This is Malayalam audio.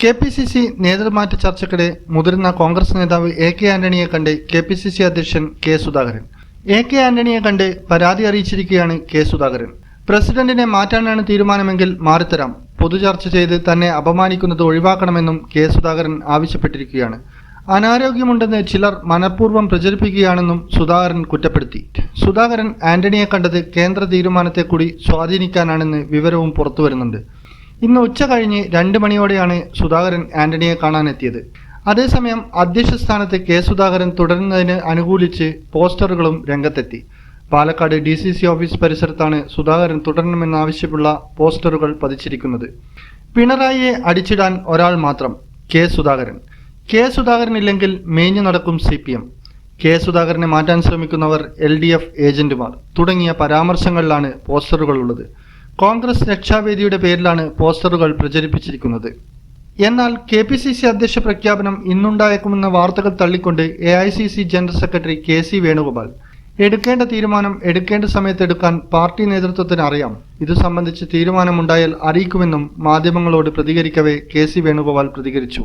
കെ പി സി സി നേതൃമാറ്റ ചർച്ചയ്ക്കിടെ മുതിർന്ന കോൺഗ്രസ് നേതാവ് എ കെ ആന്റണിയെ കണ്ട് കെ പി സി സി അധ്യക്ഷൻ കെ സുധാകരൻ. എ കെ ആന്റണിയെ കണ്ട് പരാതി അറിയിച്ചിരിക്കുകയാണ് കെ സുധാകരൻ. പ്രസിഡന്റിനെ മാറ്റാനാണ് തീരുമാനമെങ്കിൽ മാറിത്തരാം. പൊതുചർച്ച ചെയ്ത് തന്നെ അപമാനിക്കുന്നത് ഒഴിവാക്കണമെന്നും കെ സുധാകരൻ ആവശ്യപ്പെട്ടിരിക്കുകയാണ്. അനാരോഗ്യമുണ്ടെന്ന് ചിലർ മനഃപൂർവം പ്രചരിപ്പിക്കുകയാണെന്നും സുധാകരൻ കുറ്റപ്പെടുത്തി. സുധാകരൻ ആന്റണിയെ കണ്ടത് കേന്ദ്ര തീരുമാനത്തെ കൂടി സ്വാധീനിക്കാനാണെന്ന് വിവരവും പുറത്തുവരുന്നുണ്ട് ഇന്ന് ഉച്ച കഴിഞ്ഞ് രണ്ട് മണിയോടെയാണ് സുധാകരൻ ആന്റണിയെ കാണാനെത്തിയത്. അതേസമയം അധ്യക്ഷ സ്ഥാനത്ത് കെ സുധാകരൻ തുടരുന്നതിന് അനുകൂലിച്ച് പോസ്റ്ററുകളും രംഗത്തെത്തി. Palakkad D C C office പരിസരത്താണ് Sudhakaran തുടരണമെന്നാവശ്യമുള്ള പോസ്റ്ററുകൾ പതിച്ചിരിക്കുന്നത്. പിണറായിയെ അടിച്ചിടാൻ ഒരാൾ മാത്രം കെ സുധാകരൻ. കെ സുധാകരൻ ഇല്ലെങ്കിൽ മേഞ്ഞു നടക്കും സി പി എം കെ സുധാകരനെ മാറ്റാൻ ശ്രമിക്കുന്നവർ എൽ ഡി എഫ് ഏജന്റുമാർ. തുടങ്ങിയ പരാമർശങ്ങളിലാണ് പോസ്റ്ററുകൾ ഉള്ളത് കോൺഗ്രസ് രക്ഷാവേദിയുടെ പേരിലാണ് പോസ്റ്ററുകൾ പ്രചരിപ്പിച്ചിരിക്കുന്നത്. എന്നാൽ കെ പി സി സി അധ്യക്ഷ പ്രഖ്യാപനം ഇന്നുണ്ടായേക്കുമെന്ന വാർത്തകൾ തള്ളിക്കൊണ്ട് A I C C general secretary K C Venugopal. എടുക്കേണ്ട തീരുമാനം എടുക്കേണ്ട സമയത്ത് എടുക്കാൻ പാർട്ടി നേതൃത്വത്തിന് അറിയാം. ഇത് സംബന്ധിച്ച് തീരുമാനമുണ്ടായാൽ അറിയിക്കുമെന്നും മാധ്യമങ്ങളോട് പ്രതികരിക്കവേ കെ സി വേണുഗോപാൽ പ്രതികരിച്ചു.